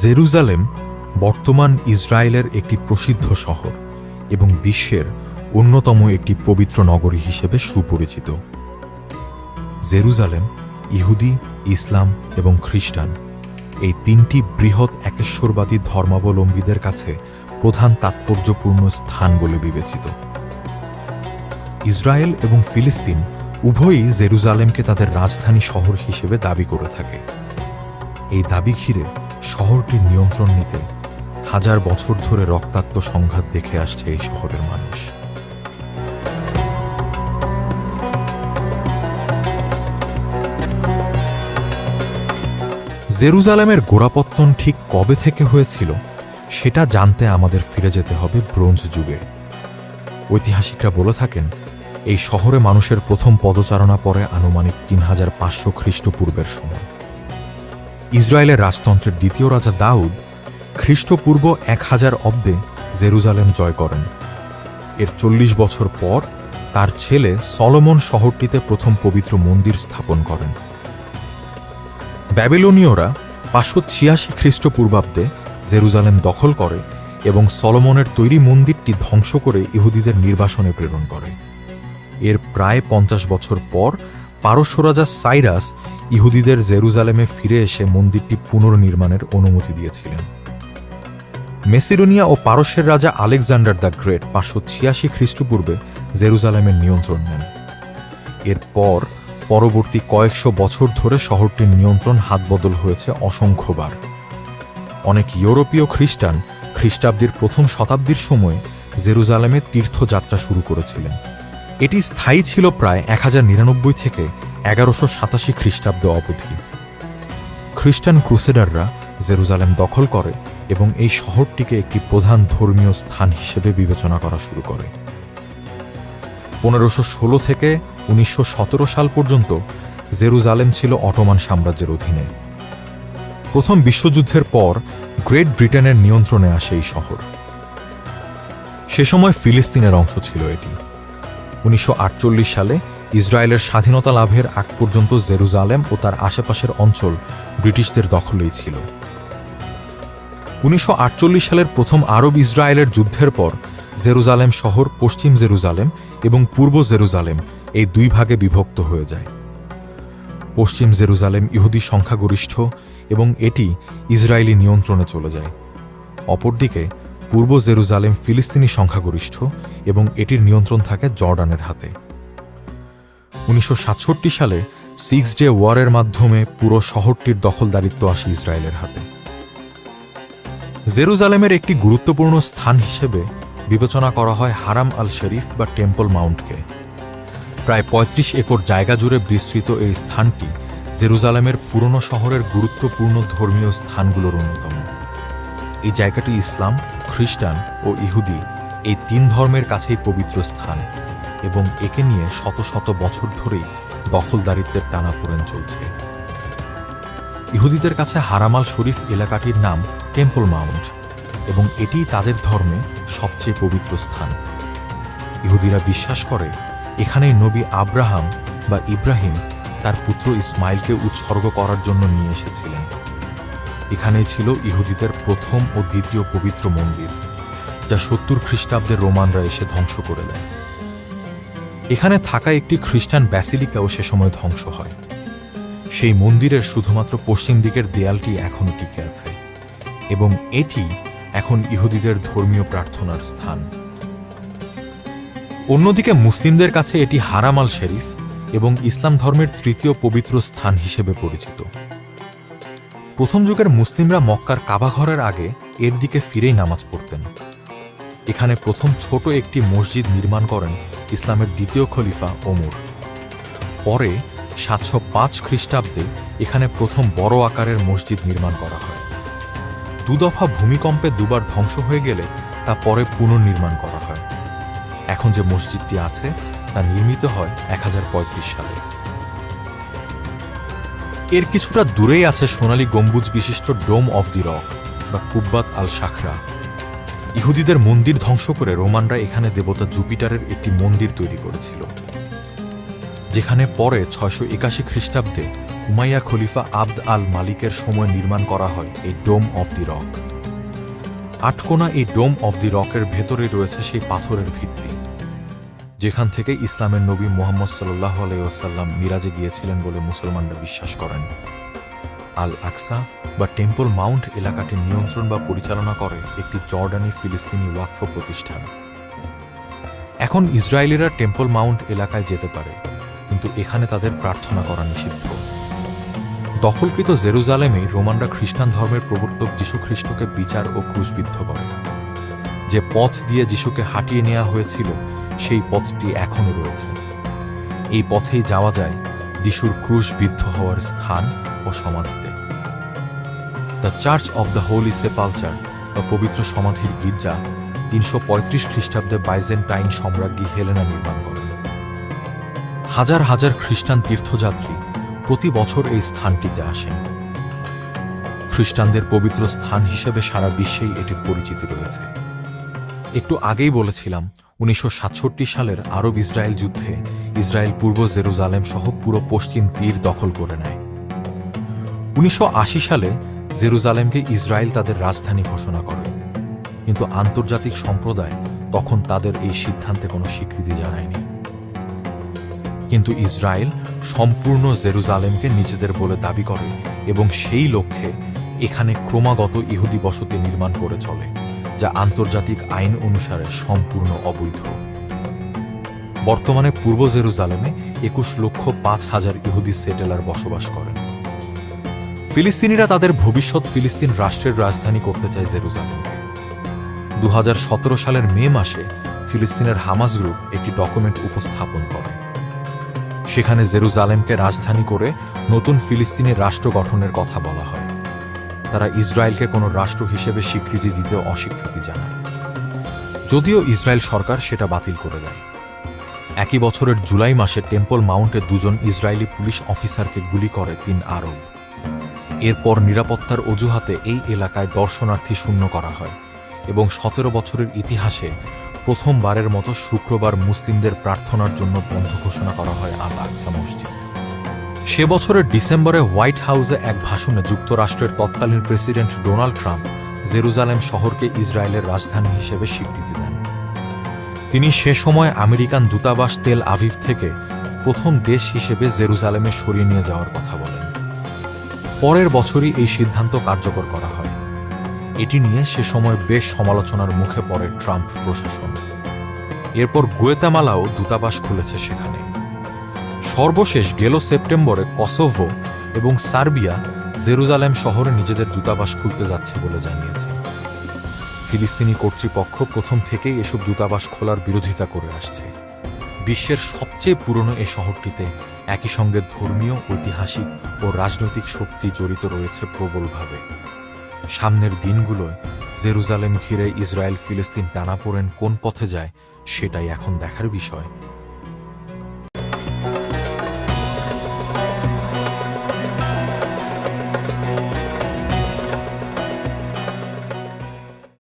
Jerusalem বর্তমান ইসরায়েলের একটি প্রসিদ্ধ শহর এবং বিশ্বের অন্যতম একটি পবিত্র নগরী হিসেবে সুপরিচিত। জেরুজালেম ইহুদি, ইসলাম এবং খ্রিস্টান এই তিনটি বৃহৎ একেশ্বরবাদী ধর্মাবলম্বীদের কাছে প্রধান তাৎপর্যপূর্ণ স্থান বলে বিবেচিত। ইসরায়েল এবং ফিলিস্তিন উভয়ই জেরুজালেমকে তাদের রাজধানী শহর হিসেবে দাবি করে থাকে। এই দাবি ঘিরে শহরটির নিয়ন্ত্রণ নিতে হাজার বছর ধরে রক্তাক্ত সংঘাত দেখে আসছে এই শহরের মানুষ। জেরুজালেমের গোড়াপত্তন ঠিক কবে থেকে হয়েছিল, সেটা জানতে আমাদের ফিরে যেতে হবে ব্রোঞ্জ যুগে। ঐতিহাসিকরা বলে থাকেন, এই শহরে মানুষের প্রথম পদচারণা পরে আনুমানিক তিন হাজার পাঁচশো খ্রিস্টপূর্বের সময়। ইসরায়েলের রাজতন্ত্রের দ্বিতীয় রাজা দাউদ খ্রিস্টপূর্ব এক হাজার অব্দে জেরুজালেম জয় করেন। এর চল্লিশ বছর পর তার ছেলে সলোমন শহরটিতে প্রথম পবিত্র মন্দির স্থাপন করেন। ব্যাবিলনীয়রা পাঁচশো ছিয়াশি খ্রিস্টপূর্বাব্দে জেরুজালেম দখল করে এবং সলোমনের তৈরি মন্দিরটি ধ্বংস করে ইহুদিদের নির্বাসনে প্রেরণ করে। এর প্রায় পঞ্চাশ বছর পর পারস্য রাজা সাইরাস ইহুদিদের জেরুজালেমে ফিরে এসে মন্দিরটি পুনর্নির্মাণের অনুমতি দিয়েছিলেন। মেসিডোনিয়া ও পারস্যের রাজা আলেকজান্ডার দ্য গ্রেট পাঁচশো ছিয়াশি খ্রিস্টপূর্বে জেরুজালেমের নিয়ন্ত্রণ নেন। এরপর পরবর্তী কয়েকশো বছর ধরে শহরটির নিয়ন্ত্রণ হাতবদল হয়েছে অসংখ্যবার। অনেক ইউরোপীয় খ্রিস্টান খ্রিস্টাব্দের প্রথম শতাব্দীর সময়ে জেরুজালেমে তীর্থযাত্রা শুরু করেছিলেন। এটি স্থায়ী ছিল প্রায় এক থেকে এগারোশো সাতাশি খ্রিস্টাব্দ অবধি। খ্রিস্টান ক্রুসেডাররা জেরুজালেম দখল করে এবং এই শহরটিকে একটি প্রধান ধর্মীয় স্থান হিসেবে বিবেচনা করা শুরু করে। পনেরোশো ষোলো থেকে উনিশশো সতেরো সাল পর্যন্ত জেরুজালেম ছিল অটোমান সাম্রাজ্যের অধীনে। প্রথম বিশ্বযুদ্ধের পর গ্রেট ব্রিটেনের নিয়ন্ত্রণে আসে এই শহর। সে সময় ফিলিস্তিনের অংশ ছিল এটি। উনিশশো আটচল্লিশ সালে ইসরায়েলের স্বাধীনতা লাভের আগ পর্যন্ত জেরুজালেম ও তার আশেপাশের অঞ্চল ব্রিটিশদের দখলেই ছিল। উনিশশো আটচল্লিশ সালের প্রথম আরব ইসরায়েলের যুদ্ধের পর জেরুজালেম শহর পশ্চিম জেরুজালেম এবং পূর্ব জেরুজালেম এই দুই ভাগে বিভক্ত হয়ে যায়। পশ্চিম জেরুজালেম ইহুদি সংখ্যাগরিষ্ঠ এবং এটি ইসরায়েলি নিয়ন্ত্রণে চলে যায়। অপরদিকে পূর্ব জেরুজালেম ফিলিস্তিনি সংখ্যাগরিষ্ঠ এবং এটির নিয়ন্ত্রণ থাকে জর্ডানের হাতে। উনিশশো সালে সিক্স ডে ওয়ারের মাধ্যমে পুরো শহরটির দখলদারিত্ব আসে ইসরায়েলের হাতে। জেরুজালেমের একটি গুরুত্বপূর্ণ স্থান হিসেবে বিবেচনা করা হয় হারাম আল শরীফ বা টেম্পল মাউন্টকে। প্রায় ৩৫ একর জায়গা জুড়ে বিস্তৃত এই স্থানটি জেরুজালেমের পুরনো শহরের গুরুত্বপূর্ণ ধর্মীয় স্থানগুলোর অন্যতম। এই জায়গাটি ইসলাম খ্রিস্টান ও ইহুদি এই তিন ধর্মের কাছেই পবিত্র স্থান এবং একে নিয়ে শত শত বছর ধরেই দখলদারিত্বের টানাপোড়েন চলছে। ইহুদিদের কাছে হারামাল শরীফ এলাকাটির নাম টেম্পল মাউন্ট এবং এটি তাদের ধর্মে সবচেয়ে পবিত্র স্থান। ইহুদিরা বিশ্বাস করে, এখানেই নবী আব্রাহাম বা ইব্রাহিম তার পুত্র ইসমাইলকে উৎসর্গ করার জন্য নিয়ে এসেছিলেন। এখানেই ছিল ইহুদিদের প্রথম ও দ্বিতীয় পবিত্র মন্দির, যা সত্তর খ্রিস্টাব্দের রোমানরা এসে ধ্বংস করে দেয় এখানে থাকা একটি খ্রিস্টান ব্যাসিলিকাও সে সময় ধ্বংস হয়। সেই মন্দিরের শুধুমাত্র পশ্চিম দিকের দেয়ালটি এখনও টিকে আছে এবং এটি এখন ইহুদিদের ধর্মীয় প্রার্থনার স্থান। অন্যদিকে মুসলিমদের কাছে এটি হারাম আল শরীফ এবং ইসলাম ধর্মের তৃতীয় পবিত্র স্থান হিসেবে পরিচিত। প্রথম যুগের মুসলিমরা মক্কার কাবাঘরের আগে এর দিকে ফিরেই নামাজ পড়তেন। এখানে প্রথম ছোট একটি মসজিদ নির্মাণ করেন ইসলামের দ্বিতীয় খলিফা ওমর। পরে সাতশো পাঁচ খ্রিস্টাব্দে এখানে প্রথম বড় আকারের মসজিদ নির্মাণ করা হয়। দুদফা ভূমিকম্পে দুবার ধ্বংস হয়ে গেলে তা পরে পুনর্নির্মাণ করা হয়। এখন যে মসজিদটি আছে, তা নির্মিত হয় এক হাজার পঁয়ত্রিশ সালে। এর কিছুটা দূরেই আছে সোনালী গম্বুজ বিশিষ্ট ডোম অফ দি রক বা কুব্বাত আল শাখরা ইহুদিদের মন্দির ধ্বংস করে রোমানরা এখানে দেবতা জুপিটারের একটি মন্দির তৈরি করেছিল, যেখানে পরে ছয়শো একাশি খ্রিস্টাব্দে উমাইয়া খলিফা আবদ আল মালিকের সময় নির্মাণ করা হয় এই ডোম অফ দি রক। আটকোনা এই ডোম অফ দি রকের ভেতরে রয়েছে সেই পাথরের ভিত্তি। যেখান থেকে ইসলামের নবী মোহাম্মদ সাল্লাহ আলাইসাল্লাম মিরাজে গিয়েছিলেন বলে মুসলমানরা বিশ্বাস করেন। আল আকসা বা টেম্পল মাউন্ট এলাকাটি নিয়ন্ত্রণ বা পরিচালনা করে একটি জর্ডানি ফিলিস্তিনি ওয়াকফ প্রতিষ্ঠান। এখন ইসরায়েলিরা টেম্পল মাউন্ট এলাকায় যেতে পারে, কিন্তু এখানে তাদের প্রার্থনা করা নিষিদ্ধ। দখলকৃত জেরুজালেমে রোমানরা খ্রিস্টান ধর্মের প্রবর্তক যীশু খ্রিস্টকে বিচার ও ক্রুশবিদ্ধ করে। যে পথ দিয়ে যিশুকে হাঁটিয়ে নেওয়া হয়েছিল সেই পথটি এখনও রয়েছে। এই পথেই যাওয়া যায় যিশুর ক্রুশবিদ্ধ হওয়ার স্থান ও সমাধিতে। The church of the holy sepulchre বা পবিত্র সমাধির গির্জা তিনশো পঁয়ত্রিশ খ্রিস্টাব্দে বাইজেন্টাইন সম্রাজ্ঞী হেলেনা নির্মাণ করেন। হাজার হাজার খ্রিস্টান তীর্থযাত্রী প্রতি বছর এই স্থানটিতে আসেন। খ্রিস্টানদের পবিত্র স্থান হিসেবে সারা বিশ্বেই এটির পরিচিতি রয়েছে। একটু আগেই বলেছিলাম, উনিশশো সাতষট্টি সালের আরব ইসরায়েল যুদ্ধে ইসরায়েল পূর্ব জেরুজালেম সহ পুরো পশ্চিম তীর দখল করে নেয়। উনিশশো আশি সালে জেরুজালেমকে ইসরায়েল তাদের রাজধানী ঘোষণা করে। কিন্তু আন্তর্জাতিক সম্প্রদায় তখন তাদের এই সিদ্ধান্তে কোনো স্বীকৃতি জানায়নি। কিন্তু ইসরায়েল সম্পূর্ণ জেরুজালেমকে নিজেদের বলে দাবি করে এবং সেই লক্ষ্যে এখানে ক্রমাগত ইহুদি বসতি নির্মাণ করে চলে। যা আন্তর্জাতিক আইন অনুসারে সম্পূর্ণ অবৈধ। বর্তমানে পূর্ব জেরুজালেমে একুশ লক্ষ পাঁচ হাজার ইহুদি সেটেলার বসবাস করেন। ফিলিস্তিনিরা তাদের ভবিষ্যৎ ফিলিস্তিন রাষ্ট্রের রাজধানী করতে চায় জেরুজালেমকে দু সালের মে মাসে ফিলিস্তিনের হামাস গ্রুপ একটি ডকুমেন্ট উপস্থাপন করে। সেখানে জেরুজালেমকে রাজধানী করে নতুন ফিলিস্তিনি রাষ্ট্র গঠনের কথা বলা হয়। তারা ইসরায়েলকে কোনো রাষ্ট্র হিসেবে স্বীকৃতি দিতে অস্বীকৃতি জানায়। যদিও ইসরায়েল সরকার সেটা বাতিল করে দেয়। একই বছরের জুলাই মাসে টেম্পল মাউন্টে দুজন ইসরায়েলি পুলিশ অফিসারকে গুলি করে তিন আরব। এরপর নিরাপত্তার অজুহাতে এই এলাকায় দর্শনার্থী শূন্য করা হয় এবং সতেরো বছরের ইতিহাসে প্রথমবারের মতো শুক্রবার মুসলিমদের প্রার্থনার জন্য বন্ধ ঘোষণা করা হয় আল আকসা মসজিদ। সে বছরের ডিসেম্বরে হোয়াইট হাউসে এক ভাষণে যুক্তরাষ্ট্রের তৎকালীন প্রেসিডেন্ট ডোনাল্ড ট্রাম্প জেরুজালেম শহরকে ইসরায়েলের রাজধানী হিসেবে স্বীকৃতি দেন। তিনি সে সময় আমেরিকান দূতাবাস তেল আভিভ থেকে প্রথম দেশ হিসেবে জেরুজালেমে সরিয়ে নিয়ে যাওয়ার কথা বলেন। পরের বছরই এই সিদ্ধান্ত কার্যকর করা হয়। এটি নিয়ে সে সময় বেশ সমালোচনার মুখে পড়ে ট্রাম্প প্রশাসন। এরপর গুয়েতামালাও দূতাবাস খুলেছে সেখানে। সর্বশেষ গেল সেপ্টেম্বরে কসোভো এবং সার্বিয়া জেরুজালেম শহরে নিজেদের দূতাবাস খুলতে যাচ্ছে বলে জানিয়েছে। ফিলিস্তিনি কর্তৃপক্ষ প্রথম থেকেই এসব দূতাবাস খোলার বিরোধিতা করে আসছে। বিশ্বের সবচেয়ে পুরনো এই শহরটিতে একই সঙ্গে ধর্মীয়, ঐতিহাসিক ও রাজনৈতিক শক্তি জড়িত রয়েছে প্রবলভাবে। সামনের দিনগুলোয় জেরুজালেম ঘিরে ইসরায়েল ফিলিস্তিন টানাপোড়েন কোন পথে যায়, সেটাই এখন দেখার বিষয়।